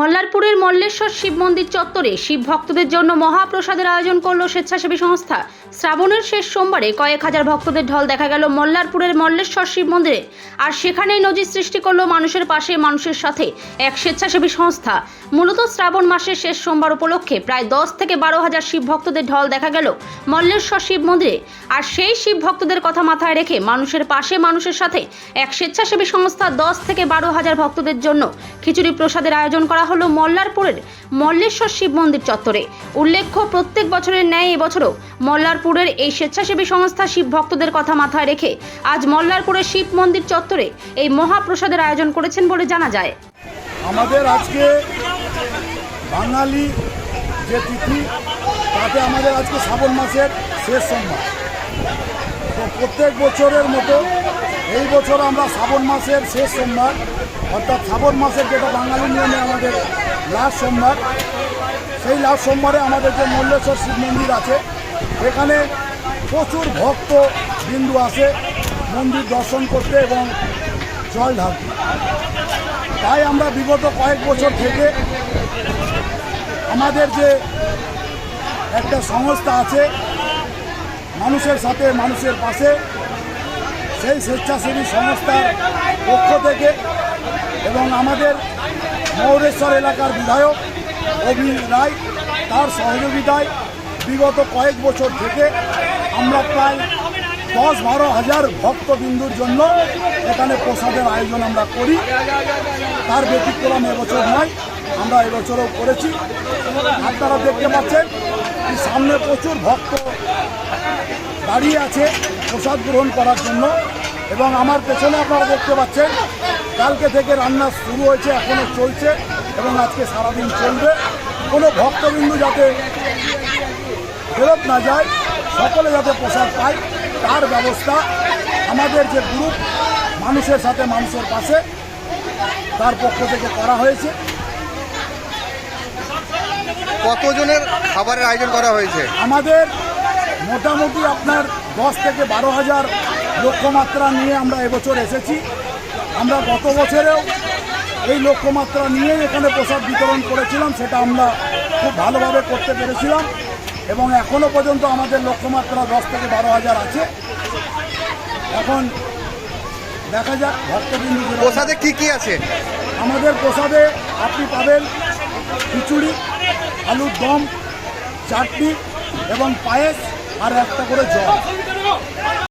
মল্লারপুরের মল্লেশ্বর শিব মন্দির চত্বরে শিব ভক্তদের জন্য মহাপ্রসাদের আয়োজন করল স্বেচ্ছাসেবী সংস্থা। শ্রাবণের শেষ সোমবারে কয়েক হাজার ভক্তদের ঢল দেখা গেল মল্লারপুরের মল্লেশ্বর শিব মন্দিরে। আর সেখানেই নজির সৃষ্টি করল মানুষের পাশে মানুষের সাথে এক স্বেচ্ছাসেবী সংস্থা। মূলত শ্রাবণ মাসের শেষ সোমবার উপলক্ষে প্রায় দশ থেকে বারো হাজার শিব ভক্তদের ঢল দেখা গেল মল্লেশ্বর শিব মন্দিরে। আর সেই শিব ভক্তদের কথা মাথায় রেখে মানুষের পাশে মানুষের সাথে এক স্বেচ্ছাসেবী সংস্থা দশ থেকে বারো হাজার ভক্তদের জন্য খিচুড়ি প্রসাদের আয়োজন করা হলো মল্লারপুরের মল্লেশ্বর শিব মন্দির চত্বরে। উল্লেখ্য, প্রত্যেক বছরের ন্যায় এবছরও মল্লারপুরের এই স্বেচ্ছাসেবী সংস্থা শিব ভক্তদের কথা মাথায় রেখে আজ মল্লারপুরের শিব মন্দির চত্বরে এই মহাপ্রসাদের আয়োজন করেছেন বলে জানা যায়। আমাদের আজকে বাঙালি যে তিথি, তাতে আমাদের আজকে শ্রাবণ মাসের শেষ সোমবার। তো প্রত্যেক বছরের মতো এই বছর আমরা শ্রাবণ মাসের শেষ সোমবার অর্থাৎ শ্রাবণ মাসের যেটা বাঙালি নিয়মে আমাদের লাস্ট সোমবার, সেই লাস্ট সোমবারে আমাদের যে মল্লেশ্বর শিব মন্দির আছে, এখানে প্রচুর ভক্ত বিন্দু আসে, মন্দির দর্শন করতে এবং জল ঢালতে। তাই আমরা বিগত কয়েক বছর থেকে আমাদের যে একটা সংস্থা আছে, মানুষের সাথে, মানুষের পাশে, সেই স্বেচ্ছাসেবী সংস্থার পক্ষ থেকে এবং আমাদের মৌরেশ্বর এলাকার বিধায়ক অভি রায় তার সহযোগিতায় বিগত কয়েক বছর থেকে আমরা প্রায় দশ বারো হাজার ভক্তবিন্দুর জন্য এখানে প্রসাদের আয়োজন আমরা করি। তার ব্যতিক্রম এবছর নয়, আমরা এবছরও করেছি। আপনারা দেখতে পাচ্ছেন সামনে প্রচুর ভক্ত দাঁড়িয়ে আছে প্রসাদ গ্রহণ করার জন্য। এবং আমার পেছনে আপনারা দেখতে পাচ্ছেন কালকে থেকে রান্না শুরু হয়েছে এখনও চলছে এবং আজকে সারাদিন চলবে। কোনো ভক্তবিন্দু যাতে ফেরত না যায় সকলে যাতে প্রসাদ পায় তার ব্যবস্থা আমাদের যে গ্রুপ মানুষের সাথে মানুষের পাশে তার পক্ষ থেকে করা হয়েছে। কতজনের খাবারের আয়োজন করা হয়েছে? আমাদের মোটামুটি আপনার দশ থেকে বারো হাজার লক্ষ্যমাত্রা নিয়ে আমরা এবছর এসেছি। আমরা গত বছরেও এই লক্ষ্যমাত্রা নিয়ে এখানে প্রসাদ বিতরণ করেছিলাম সেটা আমরা খুব ভালোভাবে করতে পেরেছিলাম এবং এখনও পর্যন্ত আমাদের লক্ষ্যমাত্রা দশ থেকে বারো হাজার আছে। এখন দেখা যাক ভক্তবিন্দু প্রসাদে কি কি আছে? আমাদের প্রসাদে আপনি পাবেন খিচুড়ি আলুর দম চাটনি এবং পায়েস আর একটা করে জল।